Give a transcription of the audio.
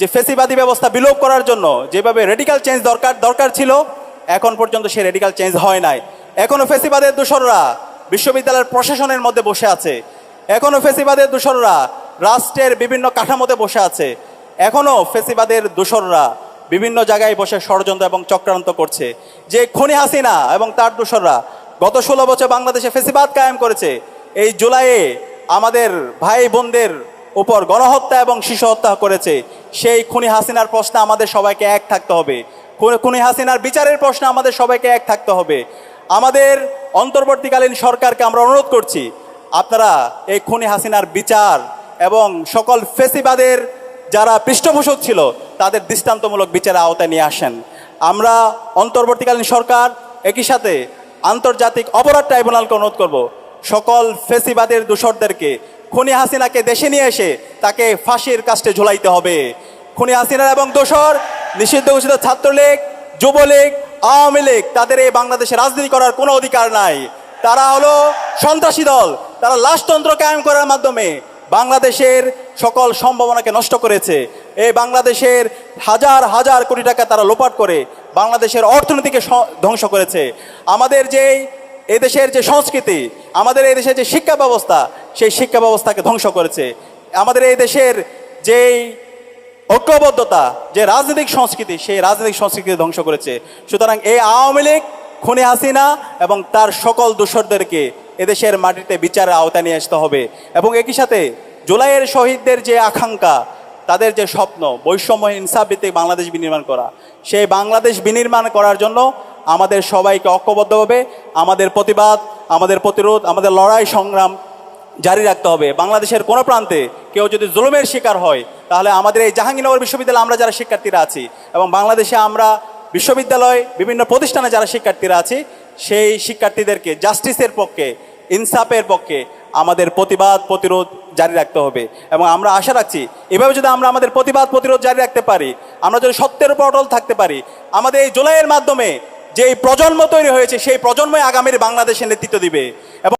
যে ফেসিবাদী ব্যবস্থা বিলোপ করার জন্য যেভাবে রেডিক্যাল চেঞ্জ দরকার দরকার ছিল, এখন পর্যন্ত সে রেডিক্যাল চেঞ্জ হয় নাই। এখনও ফেসিবাদের দোসররা বিশ্ববিদ্যালয়ের প্রশাসনের মধ্যে বসে আছে। এখনও ফেসিবাদের দোসররা রাষ্ট্রের বিভিন্ন কাঠামোতে বসে আছে। এখনও ফেসিবাদের দোসররা বিভিন্ন জায়গায় বসে ষড়যন্ত্র এবং চক্রান্ত করছে। যে খনি হাসিনা এবং তার দোসররা গত ষোলো বছর বাংলাদেশে ফেসিবাদ কায়েম করেছে, এই জুলাইয়ে আমাদের ভাই বোনদের উপর গণহত্যা এবং শিশু হত্যা করেছে। সেই খুনি হাসিনার প্রশ্নে আমাদের সবাইকে এক থাকতে হবে। খুনি- হাসিনার বিচারের প্রশ্নে আমাদের সবাইকে এক থাকতে হবে। আমাদের অন্তর্বর্তীকালীন সরকারকে আমরা অনুরোধ করছি, আপনারা এই খুনি হাসিনার বিচার এবং সকল ফেসিবাদের যারা পৃষ্ঠপোষক ছিল, তাদের দৃষ্টান্তমূলক বিচারের আওতায় নিয়ে আসেন। আমরা অন্তর্বর্তীকালীন সরকার, একই সাথে আন্তর্জাতিক অপরাধ ট্রাইব্যুনালকে অনুরোধ করব, সকল ফেসিবাদের দূষরদেরকে খুনি হাসিনাকে দেশে নিয়ে এসে তাকে ফাঁসির কাস্টে ঝুলাইতে হবে। খুনি হাসিনার এবং দোসর, নিষিদ্ধ ঘোষিত ছাত্রলীগ, যুবলীগ, আওয়ামী লীগ, তাদের এই বাংলাদেশে রাজনীতি করার কোনো অধিকার নাই। তারা হলো সন্ত্রাসী দল। তারা লাশতন্ত্র কায়েম করার মাধ্যমে বাংলাদেশের সকল সম্ভাবনাকে নষ্ট করেছে। এই বাংলাদেশের হাজার হাজার কোটি টাকা তারা লোপাট করে বাংলাদেশের অর্থনীতিকে ধ্বংস করেছে। আমাদের যেই এদেশের যে সংস্কৃতি, আমাদের এদেশের যে শিক্ষা ব্যবস্থা সেই শিক্ষা ব্যবস্থাকে ধ্বংস করেছে। আমাদের এই দেশের যেই ঐক্যবদ্ধতা, যে রাজনৈতিক সংস্কৃতি, সেই রাজনৈতিক সংস্কৃতি ধ্বংস করেছে। সুতরাং এই আওয়ামী লীগ, খুনি হাসিনা এবং তার সকল দূষরদেরকে এদেশের মাটিতে বিচারের আওতায় নিয়ে আসতে হবে। এবং একই সাথে জুলাইয়ের শহীদদের যে আকাঙ্ক্ষা, তাদের যে স্বপ্ন বৈষম্য ইনসাফ ভিত্তিক বাংলাদেশ বিনির্মাণ করা, সেই বাংলাদেশ বিনির্মাণ করার জন্য আমাদের সবাইকে ঐক্যবদ্ধভাবে আমাদের প্রতিবাদ, আমাদের প্রতিরোধ, আমাদের লড়াই সংগ্রাম জারি রাখতে হবে। বাংলাদেশের কোনো প্রান্তে কেউ যদি জুলুমের শিকার হয়, তাহলে আমাদের এই জাহাঙ্গীরনগর বিশ্ববিদ্যালয়ে আমরা যারা শিক্ষার্থীরা আছি এবং বাংলাদেশে আমরা বিশ্ববিদ্যালয়, বিভিন্ন প্রতিষ্ঠানে যারা শিক্ষার্থীরা আছি, সেই শিক্ষার্থীদেরকে জাস্টিসের পক্ষে, ইনসাফের পক্ষে আমাদের প্রতিবাদ, প্রতিরোধ জারি রাখতে হবে। এবং আমরা আশা রাখছি, এভাবে যদি আমরা আমাদের প্রতিবাদ, প্রতিরোধ জারি রাখতে পারি, আমরা যদি সত্যের উপর অটল থাকতে পারি, আমাদের এই জুলাইয়ের মাধ্যমে যে এই প্রজন্ম তৈরি হয়েছে, সেই প্রজন্মই আগামীর বাংলাদেশের নেতৃত্ব দিবে।